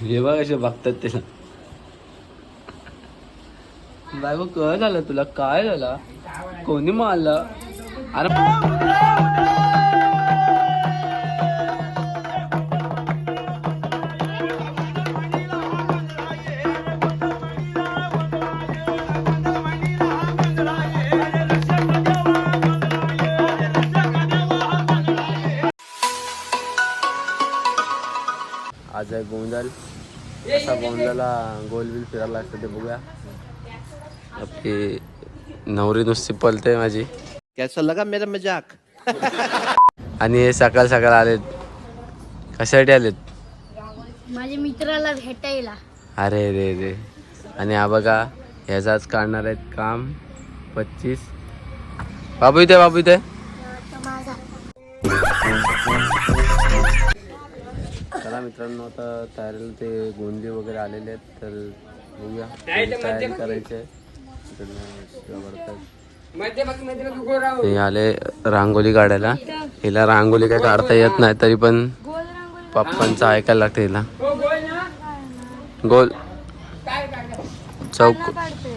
हे बघ कसे बघतात त्याला बायको काय झालं तुला? काय झालं? कोणी मारलं? अरे कसा गोंधळाला गोल बिल फिरायला लागतं ते बघूया. आपली नवरी नुसती पलते माझी. कैसा लगा मेरा मजाक? आणि हे सकाळ सकाळ आलेत. कशासाठी आलेत? माझ्या मित्राला भेटायला. अरे रे रे. आणि हा बघा ह्याचाच काढणार आहेत काम पच्चीस. बाबू इथे बाबू इथे. माझा. चला मित्रांनो आता तयारीला ते गोंदे वगैरे आलेले आहेत तर बघूया तयारी करायची आहे. हे आले रांगोली काढायला. हिला रांगोली काय काढता येत नाही तरी पण पप्पांचं ऐकायला लागतं हिला. गोल चौक.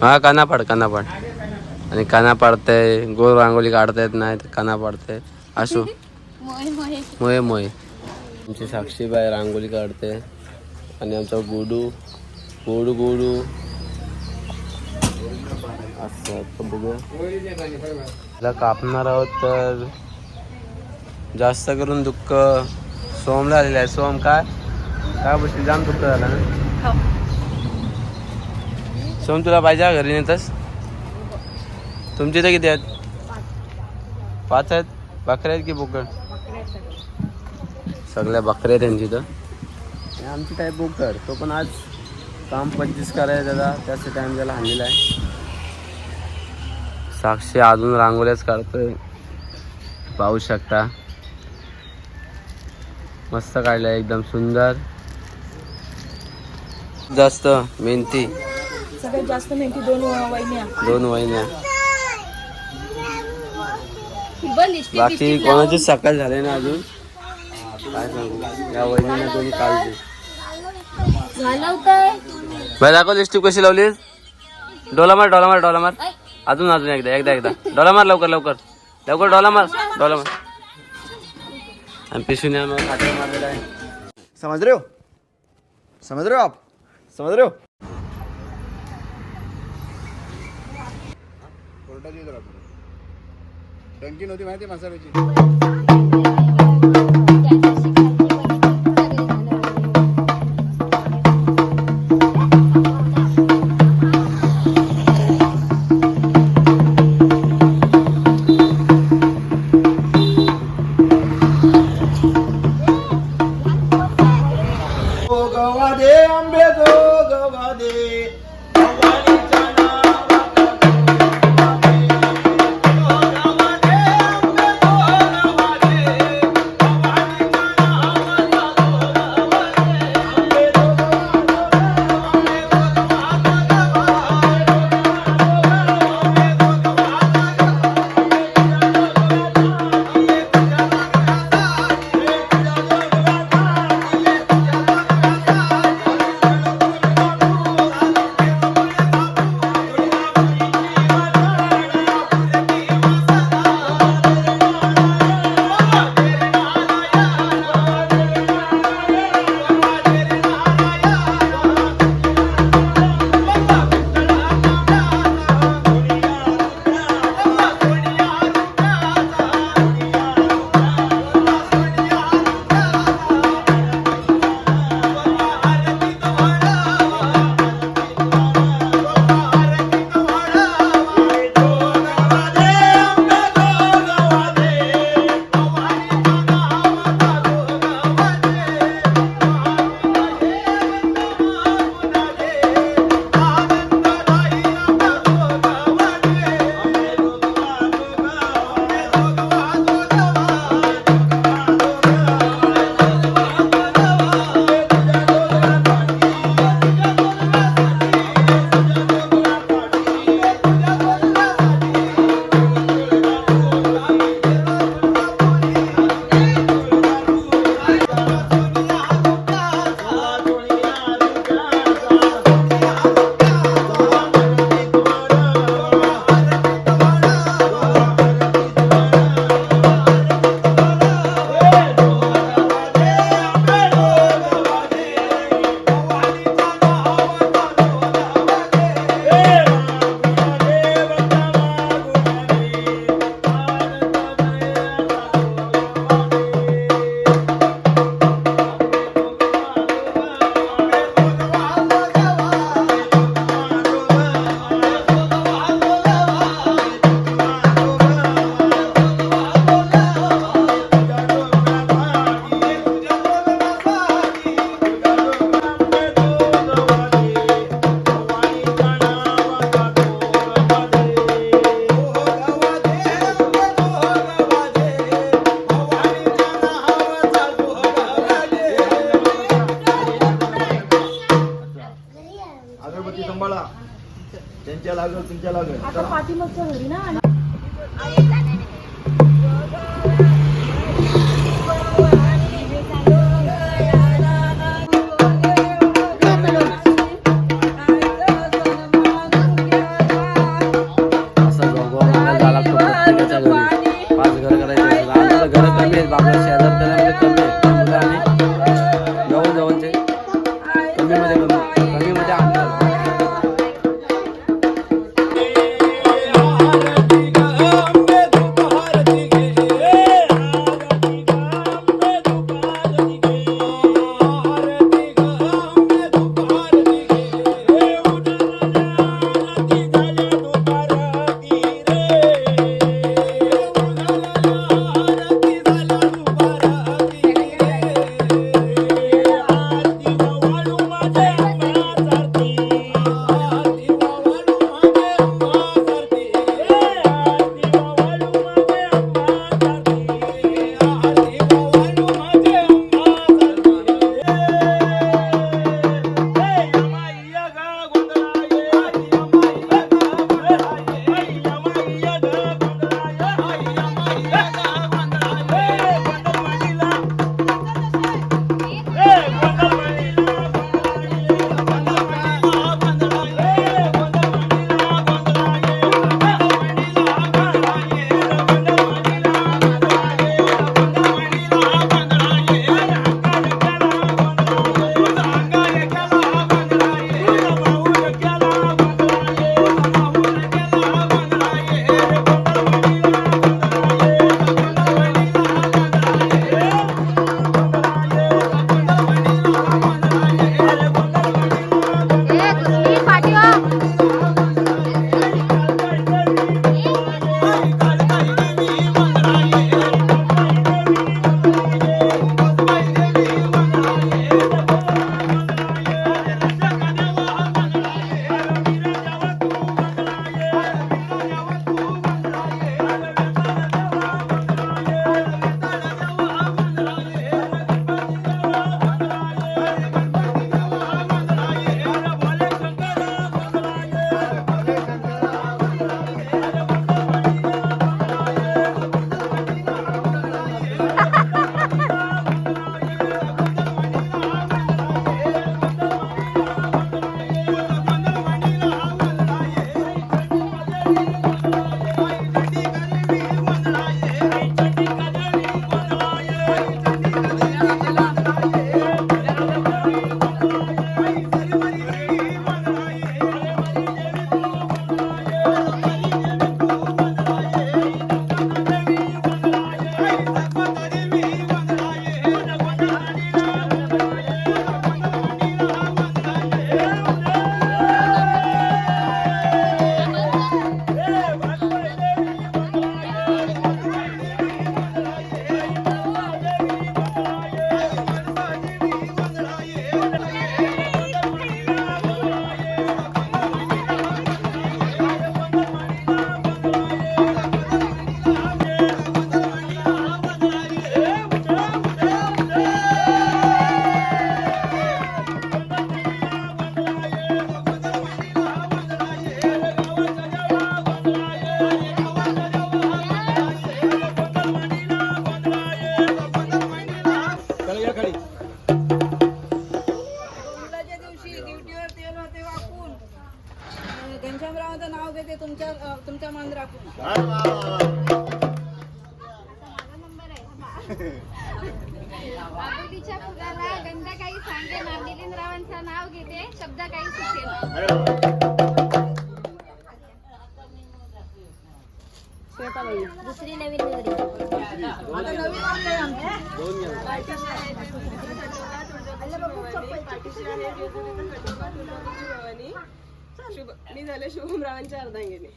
हा काना पाड काना पाड आणि काना पाडते गोल रांगोली काढता येत नाही तर काना पाडते असो मोय मोय. मोये मोये. आमची साक्षीबाई रांगोली काढते. आणि आमचा गोडू गोडू गोडू. असं बघूया कापणार आहोत तर जास्त करून दुःख. सोमला आलेलं आहे. सोम काय? काय गोष्टी? जाम दुःख झाला ना? सोम तुला पाहिजे घरी नेतस? तुमचे इथे किती आहेत? पाच. आहेत? बकऱ्या आहेत की बोकड? सगळ्या बकऱ्या आहेत त्यांची तर आणि आमची काय बोकड तो पण आज काम पंचवीस करायचं त्याचा त्याचा टाइम त्याला हाणलेला आहे. साक्षी अजून रांगोळ्याच काढतोय. पाहू शकता. मस्त काढलंय एकदम सुंदर. जास्त मेहनती. सगळ्यात जास्त मेहनती दोन वहिन्या. दोन वहिन्या. बंद बाकी कोणाची सकाळ झाले ना अजून. काय सांगू? या वहिनीने दोन्ही दाखव लिस्टिप कशी लावलीस. डोला मार डोला मार डोला मार. अजून अजून एकदा एकदा एकदा. डोला मार लवकर लवकर. लवकर डोला मार डोला मार. आणि पिशूने मारलेला आहे. समझ रहे हो? समझ रहे हो आप? समझ रहे हो? टंकी नव्हती माहिती मसाल्याची दुसरी नवीन मी झाले शुभमरावांच्या अर्धांगिनी.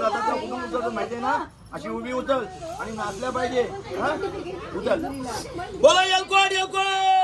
जातात कुठून माहितीये ना अशी उभी उचल आणि नाचल्या पाहिजे. हा? उचल. बोला येलकोट येलकोट!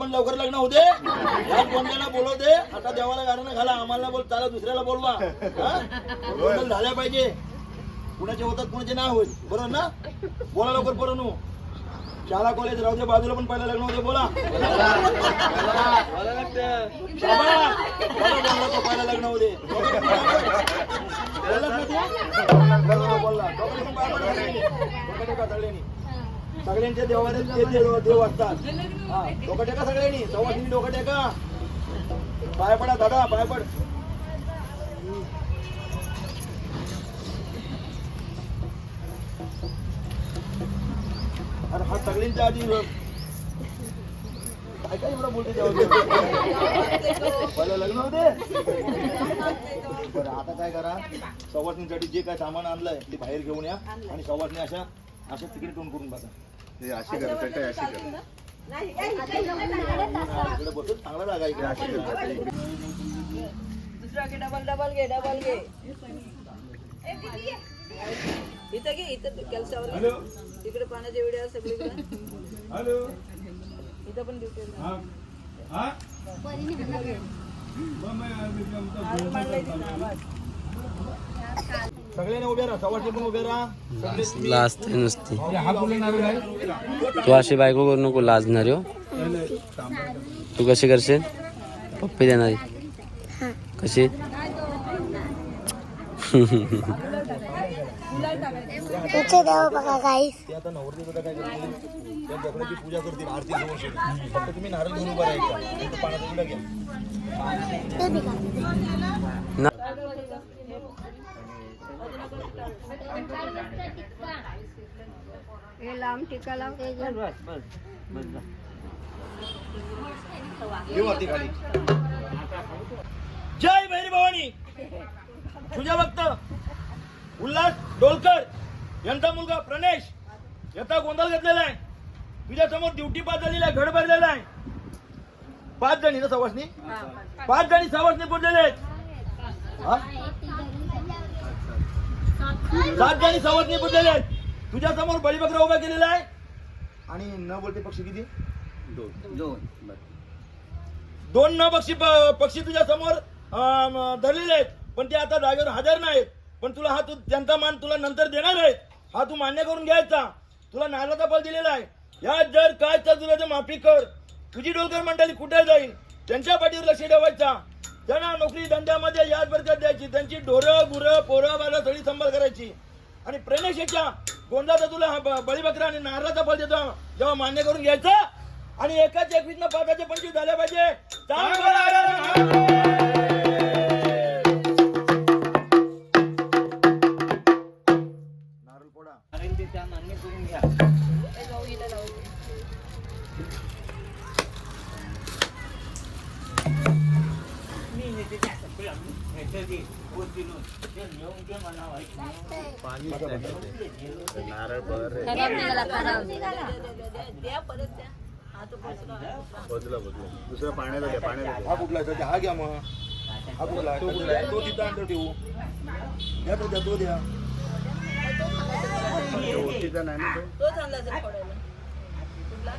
पण लवकर लग्न होते या कोणत्याला बोलवते आता देवाला गाणं घाला. आम्हाला बोल त्याला दुसऱ्याला बोलवा. हा? झाल्या पाहिजे. कुणाचे होतात कुणाचे नाही होईल बरोबर ना? बोला लवकर पोरांनो शाळा कॉलेज राहू दे. बाजूला पण पहिला लग्न होते बोला. शाबास. बोला, बोला, तो पहिला लग्न होते बोला, बोलला, डोक्याला पण पाय पडला नाही. सगळ्यांच्या देवाने देव देव असतात. हा डोकं टेका सगळ्यांनी. सव्वाशे डोकं टेका पाय पडा दादा पाय पड. अरे हा सगळ्यांच्या आधी काय काय एवढं बोलते पहिलं लग्न होते. बरं आता काय करा? सवासणीसाठी जे काय सामान आणलंय ते बाहेर घेऊन या. आणि सवासणी अशा अशा तिकडे टोन करून बसा. हे अशी कर अशी कर इकडे बसून चांगला जागा इकडे. अशी कर. दुसरा घे डबल डबल घे डबल घे. इथं घे इथं कॅल्सावर. हॅलो. तिकडे पाण्याचे वेळे सगळीकडे. हॅलो. इथं पण ड्युटी हा हा. लाजते नुसती. तू अशी बायको करू नको लाजणार हो. तू कशी करशील? पप्पी देणारी. कशी? ते पूजा हे टिका वरती खाली. जय भैरी भवानी. तुझ्या भक्त उल्हास डोलकर यांचा मुलगा प्रणेश याचा गोंधळ घेतलेला आहे. तुझ्या समोर ड्युटी पास झालेला आहे घड भरलेला आहे. पाच जणी ना सवासनी पाच जणी सवासनी बोललेले आहेत. हा? सात जणी सवतनी बुद्धलेले आहेत. तुझ्या समोर बळीबकरा उभा केलेला आहे? आणि न बोलते पक्षी किती? दोन. दोन. न पक्षी प- पक्षी तुझ्या समोर धरलेले आहेत. पण ते आता जागेवर हजर नाहीत. पण तुला हा तू त्यांचा मान तुला नंतर देणार आहे हा तू मान्य करून घ्यायचा. तुला नालाचा बल दिलेला आहे. या जर काय तर तुला ते माफी कर. तुझी डोलकर मंडळी कुठे जाईल? त्यांच्या पाठीवर लक्ष ठेवायचा. त्यांना नोकरी धंद्यामध्ये याच बरकत द्यायची. त्यांची ढोरं गुरं पोरं बाला सगळी सांभाळ करायची. आणि प्रणेशाच्या गोंदाचा तुला बळीबकरा आणि नारळाचा फळ देतो. जेव्हा मान्य करून घ्यायचं आणि एकाच एकवीस न पाचाचे पंचवीस झाले पाहिजे. नारळ पाण्याला बदला बदला घ्या पाण्याचा हा कुठला आहे? हा घ्या मग हा कुठला आहे? तो कुठला आहे? तो तिथं आणतो ठेवू द्या तो द्या तो द्या घ्या ओटीचा नाही ना तो तोच आणला असेल पडायला कुठला?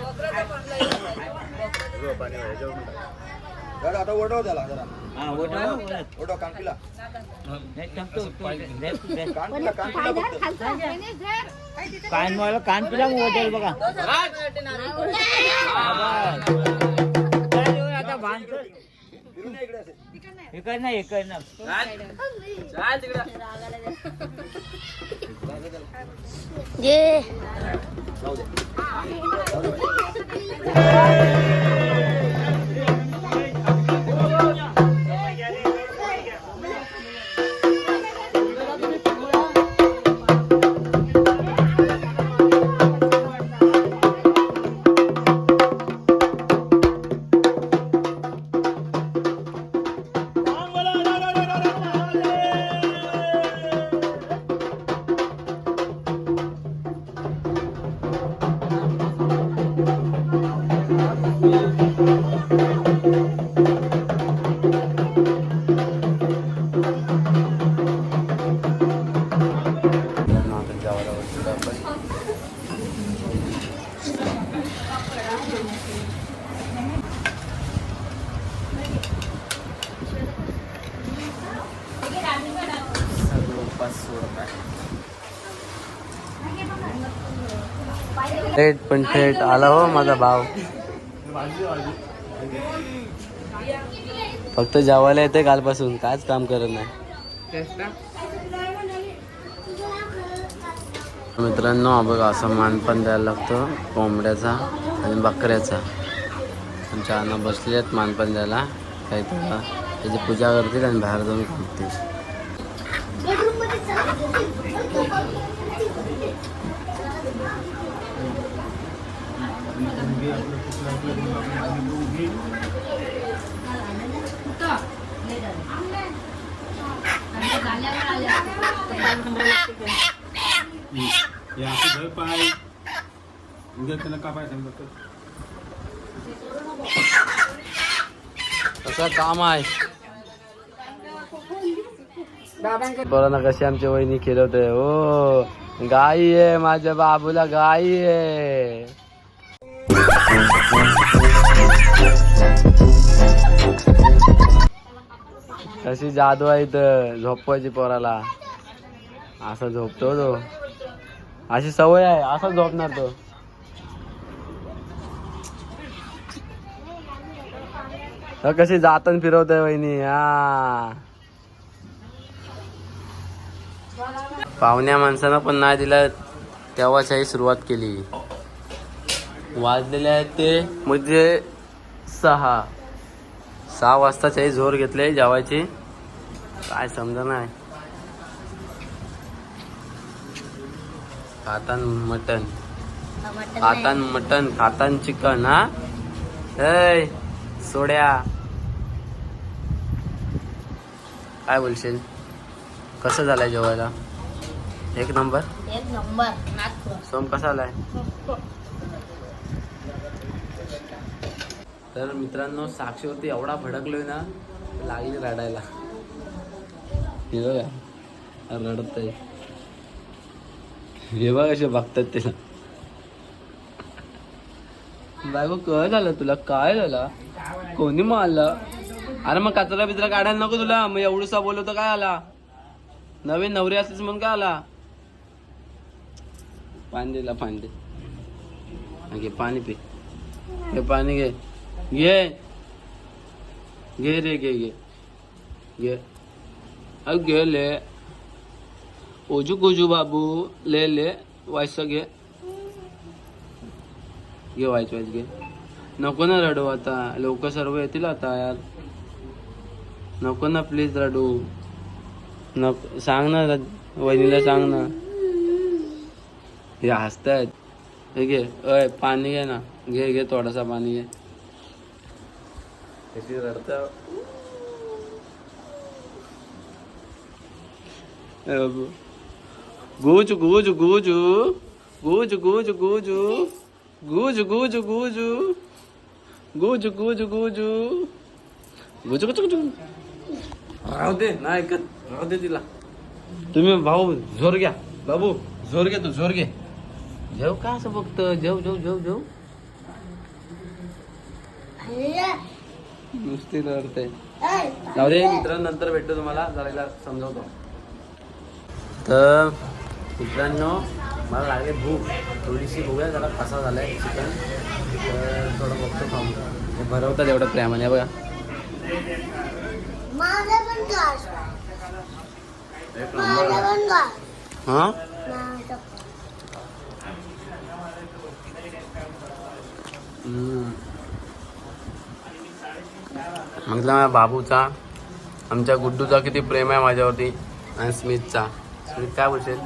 वक्राचा सगळं पाणी आता ओढव त्याला जरा कानपिला कानपिला कानपिला. काय तिथे कान मला कान पिला मोठेल बघा. आता ये इकडे असे. इकड ना इकड. पण थेट आला हो माझा भाव. फक्त जेवायला येते कालपासून कायच काम करत नाही. मित्रांनो हा बघा असं मान पण द्यायला लागतो कोंबड्याचा आणि बकऱ्याचा. आमच्या अन्न बसले आहेत मानपण द्यायला. काही त्याची पूजा करतील आणि बाहेर जाऊन खातील. कसं काम आहे बरं ना कशी आमची वहिनी खेळवते? हो गाई आहे माझ्या बाबूला गाई आहे. कशी जादू आहे इथं झोपवायची पोराला. असा झोपतो तो. अशी सवय आहे असा झोपणार तो. तर कशी फिरवत आहे वहिनी हा. पाहुण्या माणसानं पण नाही दिला तेव्हाच्याही सुरुवात केली. वाजलेले आहेत ते. म्हणजे सहा. सहा वाजताच्याही झोर घेतले जेवायची. काय समजा नाही खातान मटन. खातान मटन खातान चिकन हा? ऐ सोड्या. काय बोलशील? कसं झालंय जेवायला? एक नंबर? एक नंबर सोम कसा आलाय? तर मित्रांनो साक्षीवरती एवढा भडकलोय ना लागली रडायला. हे बघा रडत आहे हे बघ कसे बघतात त्याला. बायको काय झालं तुला? काय झालं? कोणी मारलं? अरे मग कचरा बिचरा काढायला नको तुला. मग एवढूसा बोलवतो काय आला? नवीन नवरी असलीस म्हणून काय आला? पाणी दिला पाणी दे. घे पाणी पे. हे पाणी घे. घे घे रे घे घे घे अरे घे ले. ओजू कोजू बाबू ले ले. वायस घे घे वायच वायच घे नको ना रडू आता. लोक सर्व येतील आता यार. नको ना प्लीज रडू. नको सांग ना वहिनीला सांग ना. हे हसतायत. हे घे. अय पाणी घे ना. घे घे थोडासा पाणी घे. किती रडता गुजू गुजू गुजू गुजू गुजू गुजू गुजू गुजू गुजू गुजू गुजू गुजू गुजू गुजू गुजू राहू दे नाही ऐकत राहू दे तिला तुम्ही भाऊ झोर घ्या बाबू झोर घे तू झोर घे जेव का असं फक्त जेव जेव जेव जेव नुसती रडते. जाऊ दे मित्रांनो नंतर भेटतो तुम्हाला. जरा समजावतो. तर मित्रांनो मला लागले भूक. थोडीशी बघूया जरा कसा झालाय चिकन तर थोडं बघतो खाऊन. भरवतात एवढं प्रेमाने बघा. हा? हम्म. मग माझ्या बाबूचा आमच्या गुड्डूचा किती प्रेम आहे माझ्यावरती आणि स्मिथचा स्मिथ काय बोलशील?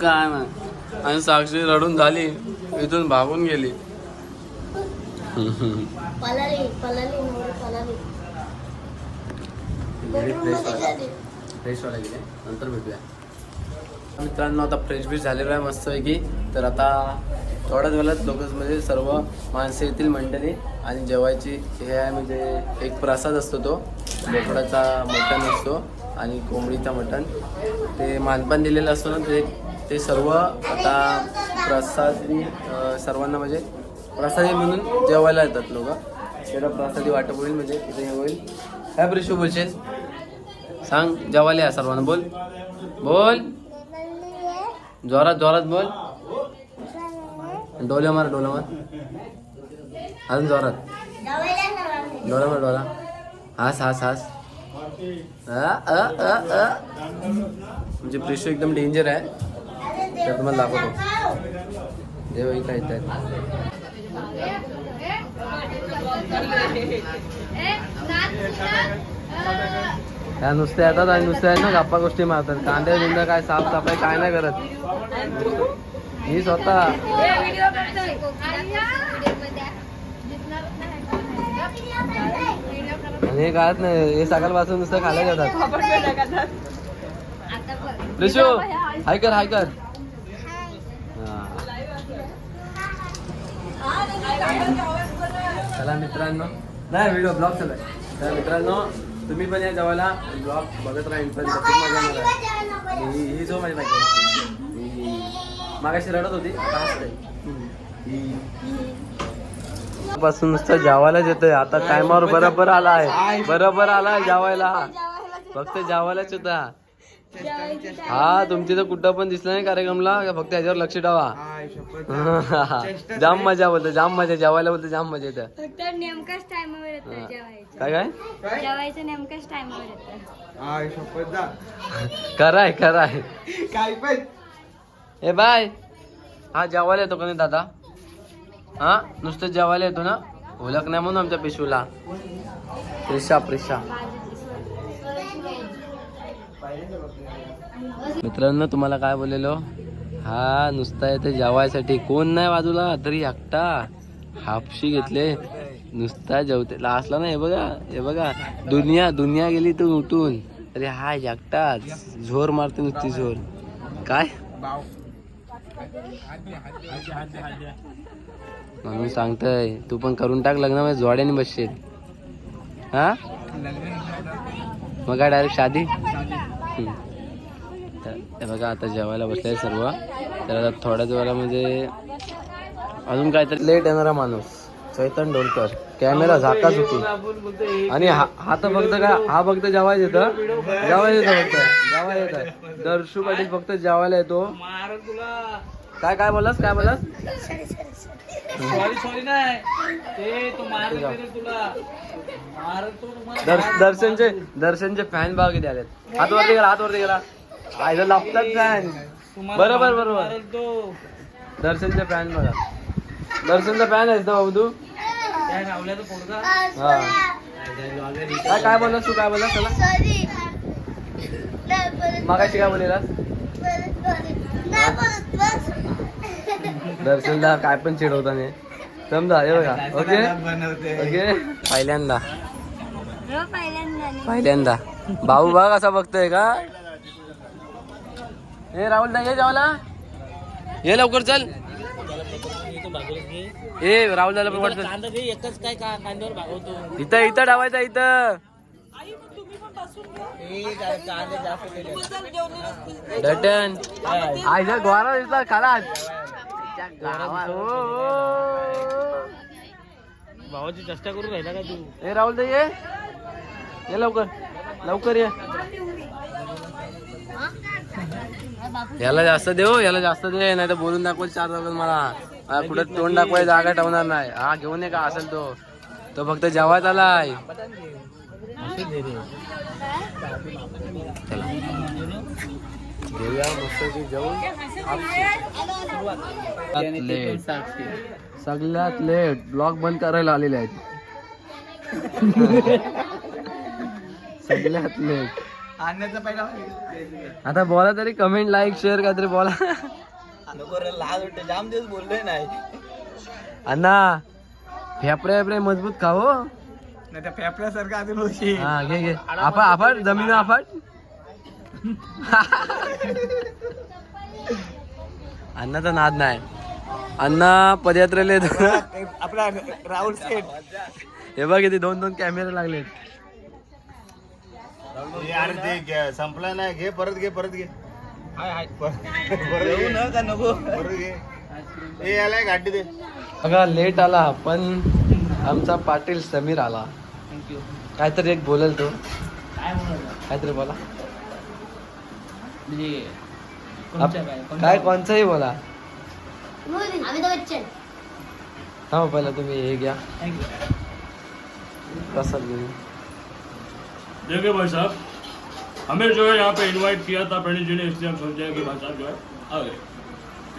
काय ना आणि साक्षी रडून झाली इथून भागून गेली. फ्रेश व्हायला गेले नंतर भेटूया. मित्रांनो आता फ्रेश बीश झालेलो आहे मस्तपैकी तर आता थोड्याच वेळात लोक म्हणजे सर्व माणसे येतील मंडळी आणि जेवायची हे आहे म्हणजे एक प्रसाद असतो तो. बोकडाचा मटण असतो आणि कोंबडीचा मटण. ते मानपान दिलेलं असतो ना ते ते सर्व आता प्रसादी सर्वांना म्हणजे प्रसादी म्हणून जेवायला येतात लोक. त्याला प्रसादी वाटप होईल म्हणजे तिथे हे होईल. काय प्रिशू बोलशील सांग जेवायला या सर्वांना. बोल. बोल. जोरात जोरात बोल. डोल्या मार डोला मार अजून जोरात. डोला मार डोला. हास हास हास. अ, अ, अ. म्हणजे प्रिशो एकदम डेंजर आहे. तर तुम्हाला दाखवतो. जे वही काय येत त्या नुसत्या येतात आणि नुसत्या आहेत ना गप्पा गोष्टी मारतात. कांदे बिंदे काय साफसफाई काय नाही करत. मी स्वतः. हे काय नाही हे सकाळपासून नुसतं खायला जातात. ऋषू हाय कर हाय कर. चला मित्रांनो. नाही व्हिडिओ ब्लॉग चला तर मित्रांनो तुम्ही पण या जवळला. ब्लॉग बघत राहील पण खूप मजा येणार आहे. ही ही जो माझी बायको मागाशी रडत होती. आता हसते पासून नुसतं जेवायलाच येतोय आता टायमावर बरोबर आला आहे. बरोबर आला जेवायला. फक्त जेवायलाच होता हा तुमची तर कुठं पण दिसला नाही कार्यक्रमला. फक्त ह्याच्यावर लक्ष ठेवा. जाम मजा बोलतो जाम मजा. जेवायला बोलतो जाम मजा येतं फक्त नेमकाच टायमावर काय काय? जेवायचं नेमकाच टायमावर येतं कराय कराय. काय पण. ए बाय. हा जेवायला येतो का नाही दादा? हा नुसतं जेवायला येतो ना? ओळख नाही म्हणून आमच्या पिशूला प्रिशा प्रिशा. मित्रांनो तुम्हाला काय बोललेलो? हा नुसता येते जेवायसाठी कोण नाही बाजूला तरी एकटा. हापशी घेतले. नुसता जेवते. लास्टला ना हे बघा हे बघा. दुनिया दुनिया गेली तू उठून. अरे हा एकटाच. झोर मारते नुसती झोर काय? म्हणून सांगतय तू पण करून टाक लग्न म्हणजे जोड्याने बसशील. हा? मग काय डायरेक्ट शादी? तर बघा आता जेवायला बसले सर्व. तर आता थोड्याच वेळा म्हणजे अजून काहीतरी लेट येणारा माणूस चैतन डोलकर कॅमेरा झाकाच होती आणि हा हा तर फक्त काय हा फक्त जेवायला येतं जेवायला येतं फक्त. जेवायला येतं. दर्शू पाटील फक्त जेवायला येतो. काय काय बोलास काय बोलास सॉरी सॉरी नाही. ते तो मारत तुला. मारतो तुम्हाला. दर्श- दर्शनचे दर्शनचे फॅन बघा किती आलेत. हात वरती गेला. हात वरती गेला आयला लागतात फॅन बरोबर बरोबर. तो. दर्शनचे फॅन बघा. दर्शनचा फॅन आहेस ना बाबू तू त्या रावल्याचा पोरगा? हा. काय काय बोललास तू? काय बोललास त्याला? मागाशी काय बोललेलास दर्शनला काय पण चिडवता नाही समजा हे बघा ओके? ओके? पहिल्यांदा. पहिल्यांदा भाऊ बघ असा बघतोय का? हे राहुल नाही ये जेवायला ये लवकर चल. ए राहुल दादा एकच काय का कांद्यावर भागवतो. इथं इथं डावायचा इथं. डटन. आयचा गोरा दिसला खाला भावाची चेष्टा करून राहिला का तू? ए राहुल ये. ये लवकर. लवकर ये. याला जास्त देऊ याला जास्त दे नाही तर बोलून दाखवल चार जागा मला. कुठं तोंड दाखवायची जागा ठेवणार नाही. हा घेऊन ये का असेल तो. तो फक्त जेवायला आलाय. चला. घेऊया मस्त जेवून लेट सगळ्यात लेट. ब्लॉग बंद करायला आलेले आहेत. सगळ्यात लेट. आणण्याचा पहिला आता बोला तरी कमेंट लाईक शेअर काहीतरी बोला. नको रे लाज वाटते. जाम दिवस बोललोय नाही. अण्णा फेफरे फेफरे मजबूत खा हो. नाही त्या फेफड्यासारखं अजून होशी हा घे घे. आपण आपण जमीन आपण? अण्णाचा नाद नाही. अण्णा पदयात्रेला येतो. आपला राहुल सेठ हे बघ इथे दोन दोन कॅमेरे लागलेत अरे ते घे- संपला नाही. घे परत घे परत घे. परत येऊ घे. न का नको? परत घे. ए याला एक गाडी दे. बघा लेट आला पण आमचा पाटील समीर आला. काहीतरी एक बोलेल तो. काय काहीतरी बोला. म्हणजे आप- कोणत्या काय? कोणचाही बोला. अमिताभ बच्चन. हा पहिला तुम्ही हे घ्या. Thank you. प्रसाद घेऊन. देखिए भाई साहब हमें जो है यहाँ पे इनवाइट किया था प्रणीत जी ने इसलिए हम सोचे कि भाई साहब जो है आ गए।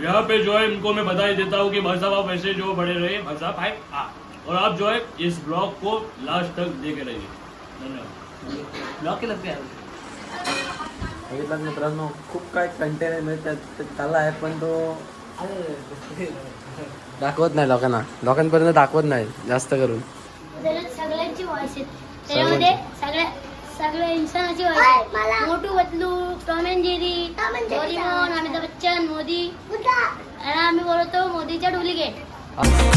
यहाँ पे जो है इनको मैं बधाई देता हूँ कि भाई साहब आप ऐसे जो बड़े रहे। भाई साहब आए आ। और आप जो है इस ब्लॉग को लास्ट तक देखे रहिए। धन्यवाद। ब्लॉक केलं काय बघितलं मित्रांनो खूप काय कंटेंट आहे म्हणजे त्यात ते त्याला आहे पण तो दाखवत नाही लोकांना. लोकांपर्यंत दाखवत नाही जास्त करून. त्याच्यात सगळ्यांची व्हॉइस आहे त्याच्यामध्ये सगळ्या सगळ्या इन्सानाची व्हॉइस आहे मोटू बदलू Tom and Jerry Doraemon Amitabh Bachchan Modi. आणि आम्ही बोलतो मोदीच्या डुप्लिकेट. 아.